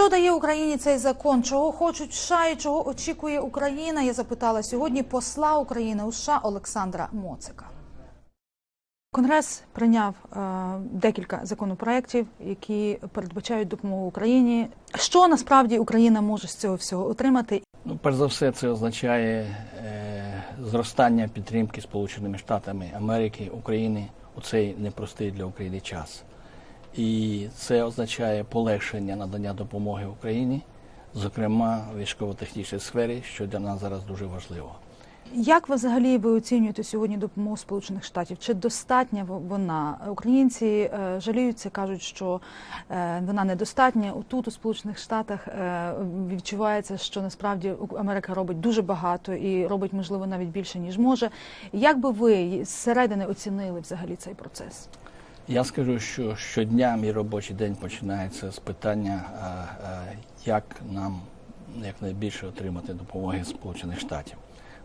Що дає Україні цей закон? Чого хочуть США і чого очікує Україна? Я запитала сьогодні посла України у США Олександра Моцика. Конгрес прийняв е, декілька законопроєктів, які передбачають допомогу Україні. Що насправді Україна може з цього всього отримати? Ну, перш за все, це означає е, зростання підтримки Сполученими Штатами Америки України у цей непростий для України час. І це означає полегшення надання допомоги Україні, зокрема в військово-технічній сфері, що для нас зараз дуже важливо. Як ви взагалі ви оцінюєте сьогодні допомогу Сполучених Штатів? Чи достатня вона? Українці е, жаліються, кажуть, що е, вона недостатня. Тут у Сполучених Штатах е, відчувається, що насправді Америка робить дуже багато і робить можливо навіть більше ніж може. Як би ви зсередини оцінили взагалі цей процес? Я скажу, що щодня мій робочий день починається з питання, як нам якнайбільше отримати допомоги Сполучених Штатів.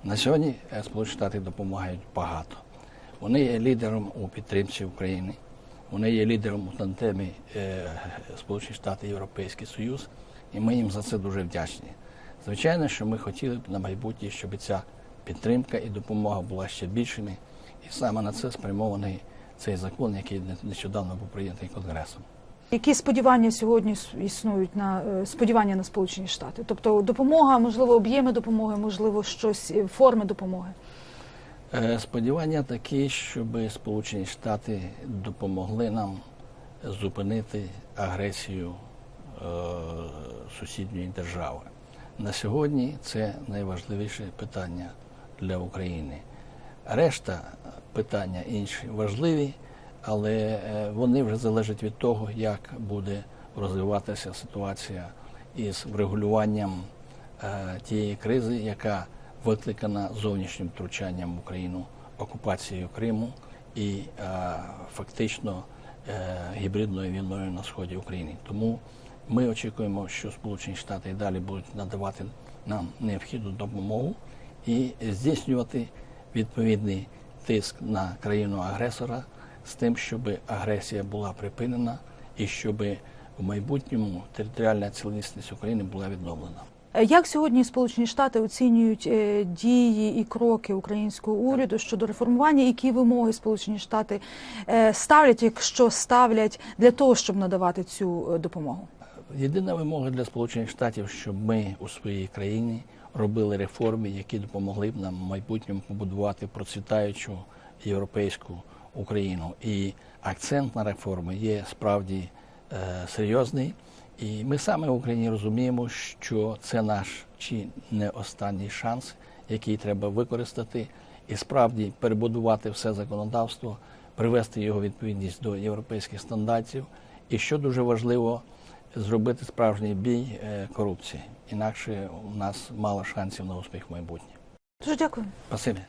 На сьогодні е, Сполучені Штати допомагають багато. Вони є лідером у підтримці України, вони є лідером у тандемі е, Сполучені Штати Європейський Союз, і ми їм за це дуже вдячні. Звичайно, що ми хотіли б на майбутнє, щоб ця підтримка і допомога була ще більшими, і саме на це спрямований цей закон, який нещодавно був прийнятий Конгресом. Які сподівання сьогодні існують на е, сподівання на Сполучені Штати? Тобто допомога, можливо, об'єми допомоги, можливо, щось е, форми допомоги. Е, Сподівання такі, щоб Сполучені Штати допомогли нам зупинити агресію е, сусідньої держави. На сьогодні це найважливіше питання для України. Решта питання інші важливі, але е, вони вже залежать від того, як буде розвиватися ситуація із врегулюванням е, тієї кризи, яка викликана зовнішнім втручанням в Україну, окупацією Криму і е, фактично гібридною війною на сході України. Тому ми очікуємо, що Сполучені Штати і далі будуть надавати нам необхідну допомогу і здійснювати відповідний тиск на країну-агресора з тим, щоб агресія була припинена і щоб в майбутньому територіальна цілісність України була відновлена. Е, Як сьогодні Сполучені Штати оцінюють е, дії і кроки українського уряду щодо реформування? Які вимоги Сполучені Штати е, ставлять, якщо ставлять для того, щоб надавати цю допомогу? Єдина вимога для Сполучених Штатів, щоб ми у своїй країні робили реформи, які допомогли б нам в майбутньому побудувати процвітаючу європейську Україну. І акцент на реформи є справді е, серйозний. І ми саме в Україні розуміємо, що це наш чи не останній шанс, який треба використати, і справді перебудувати все законодавство, привести його відповідність до європейських стандартів. І що дуже важливо, зробити справжній бій е, корупції. Інакше у нас мало шансів на успіх в майбутнє. Дуже дякую. Спасибі.